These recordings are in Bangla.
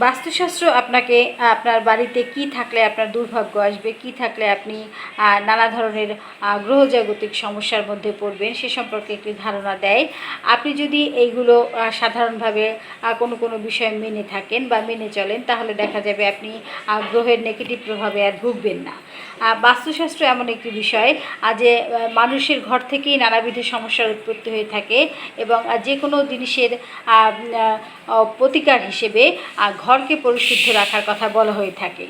বাস্তুশাস্ত্র আপনাকে আপনার বাড়িতে কি থাকলে আপনার দুর্ভাগ্য আসবে? কি থাকলে আপনি নানা ধরনের গ্রহজাগতিক সমস্যার মধ্যে পড়বেন? সে সম্পর্কে একটি ধারণা দেয়। আপনি যদি এইগুলো সাধারণভাবে কোনো কোনো বিষয় মেনে থাকেন বা মেনে চলেন, তাহলে দেখা যাবে আপনি গ্রহের নেগেটিভ প্রভাবে আর ভুগবেন না। বাস্তুশাস্ত্র এমন একটি বিষয় যে মানুষের ঘর থেকেই নানাবিধ সমস্যার উৎপত্তি হয়ে থাকে এবং যে কোনো জিনিসের প্রতিকার হিসেবে ঘরকে পরিশুদ্ধ রাখার কথা বলা হয়ে থাকে।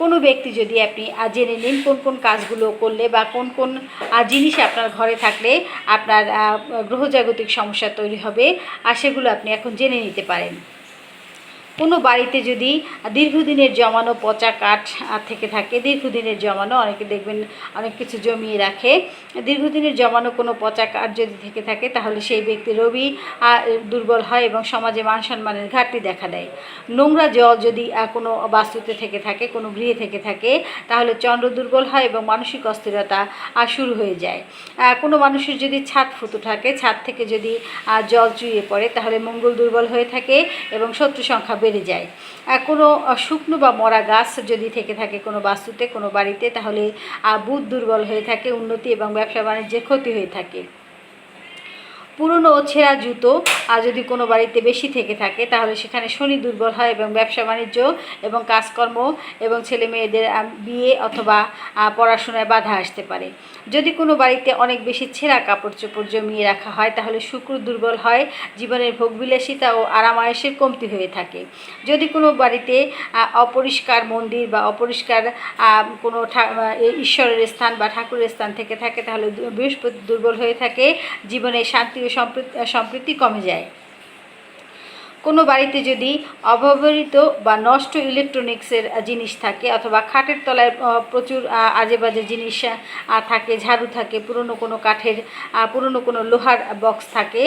কোনো ব্যক্তি যদি আপনি জেনে নিন কোন কোন কাজগুলো করলে বা কোন কোন জিনিস আপনার ঘরে থাকলে আপনার গ্রহজাগতিক সমস্যা তৈরি হবে, আর সেগুলো আপনি এখন জেনে নিতে পারেন। কোনো বাড়িতে যদি দীর্ঘদিনের জমানো পচা কাঠ থেকে থাকে, দীর্ঘদিনের জমানো, অনেকে দেখবেন অনেক কিছু জমিয়ে রাখে, দীর্ঘদিনের জমানো কোনো পচা কাঠ যদি থেকে থাকে, তাহলে সেই ব্যক্তি রবি দুর্বল হয় এবং সমাজে মান সম্মানের ঘাটতি দেখা দেয়। নোংরা জল যদি কোনো বাস্তুতে থেকে থাকে, কোনো গৃহে থেকে থাকে, তাহলে চন্দ্র দুর্বল হয় এবং মানসিক অস্থিরতা শুরু হয়ে যায়। কোনো মানুষের যদি ছাদ ফুটো থাকে, ছাদ থেকে যদি জল চুইয়ে পড়ে, তাহলে মঙ্গল দুর্বল হয়ে থাকে এবং শত্রু সংখ্যা বেড়ে যায়। কোনো শুকনো বা মরা গাছ যদি থেকে থাকে কোনো বাস্তুতে, কোনো বাড়িতে, তাহলে বুধ দুর্বল হয়ে থাকে, উন্নতি এবং ব্যবসা বাণিজ্যের ক্ষতি হয়ে থাকে। পুরনো ছেঁড়া জুতো আর যদি কোনো বাড়িতে বেশি থেকে থাকে, তাহলে সেখানে শনি দুর্বল হয় এবং ব্যবসা বাণিজ্য এবং কাজকর্ম এবং ছেলে মেয়েদের বিয়ে অথবা পড়াশোনায় বাধা আসতে পারে। যদি কোনো বাড়িতে অনেক বেশি ছেঁড়া কাপড় চোপড় জমিয়ে রাখা হয়, তাহলে শুক্র দুর্বল হয়, জীবনের ভোগবিলাসিতা ও আরামায়েশের কমতি হয়ে থাকে। যদি কোনো বাড়িতে অপরিষ্কার মন্দির বা অপরিষ্কার কোনো ঈশ্বরের স্থান বা ঠাকুরের স্থান থেকে থাকে, তাহলে বৃহস্পতি দুর্বল হয়ে থাকে, জীবনে শান্তি ও সম্প্রীতি কমে যায়। কোনো বাড়িতে যদি অব্যবহৃত বা নষ্ট ইলেকট্রনিক্সের জিনিস থাকে অথবা খাটের তলায় প্রচুর আজে বাজে জিনিস থাকে, ঝাড়ু থাকে, পুরনো কোনো কাঠের পুরনো কোনো লোহার বক্স থাকে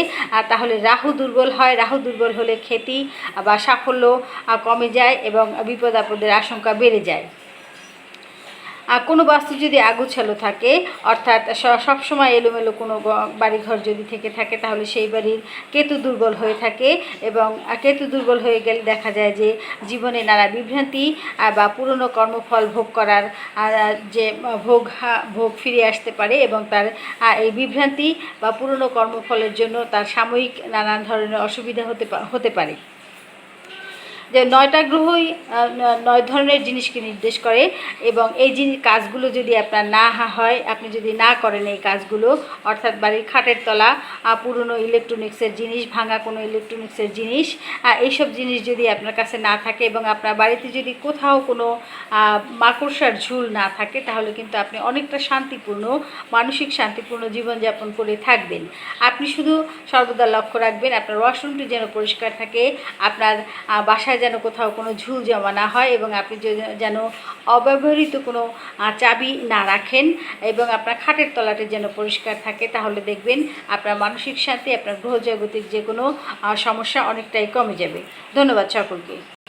তাহলে রাহু দুর্বল হয়। রাহু দুর্বল হলে খ্যাতি বা সাফল্য কমে যায় এবং বিপদ আপদের আশঙ্কা বেড়ে যায়। কোনো বাস্তু যদি আগুছালো থাকে, অর্থাৎ সবসময় এলোমেলো কোনো বাড়িঘর যদি থেকে থাকে, তাহলে সেই বাড়ির কেতু দুর্বল হয়ে থাকে এবং কেতু দুর্বল হয়ে গেলে দেখা যায় যে জীবনে নানা বিভ্রান্তি বা পুরনো কর্মফল ভোগ করার যে ভোগ ভোগ ফিরে আসতে পারে এবং তার এই বিভ্রান্তি বা পুরনো কর্মফলের জন্য তার সাময়িক নানান ধরনের অসুবিধা হতে হতে পারে। যে নয়টা গ্রহই নয় ধরনের জিনিসকে নির্দেশ করে এবং এই জিনিস কাজগুলো যদি আপনার না হয়, আপনি যদি না করেন এই কাজগুলো, অর্থাৎ বাড়ির খাটের তলা পুরনো ইলেকট্রনিক্সের জিনিস, ভাঙা কোনো ইলেকট্রনিক্সের জিনিস এইসব জিনিস যদি আপনার কাছে না থাকে এবং আপনার বাড়িতে যদি কোথাও কোনো মাকড়সার ঝুল না থাকে, তাহলে কিন্তু আপনি অনেকটা শান্তিপূর্ণ, মানসিক শান্তিপূর্ণ জীবনযাপন করে থাকবেন। আপনি শুধু সর্বদা লক্ষ্য রাখবেন, আপনার ওয়াশরুমটি যেন পরিষ্কার থাকে, আপনার বাসায় যেন কোথাও কোনো ঝুল জমা না হয় এবং আপনি যেন অব্যবহৃত কোনো চাবি না রাখেন এবং আপনার খাটের তলাটি যেন পরিষ্কার থাকে, তাহলে দেখবেন আপনার মানসিক শান্তি, আপনার গ্রহজাগতিক যে কোনো সমস্যা অনেকটাই কমে যাবে। ধন্যবাদ সকলকে।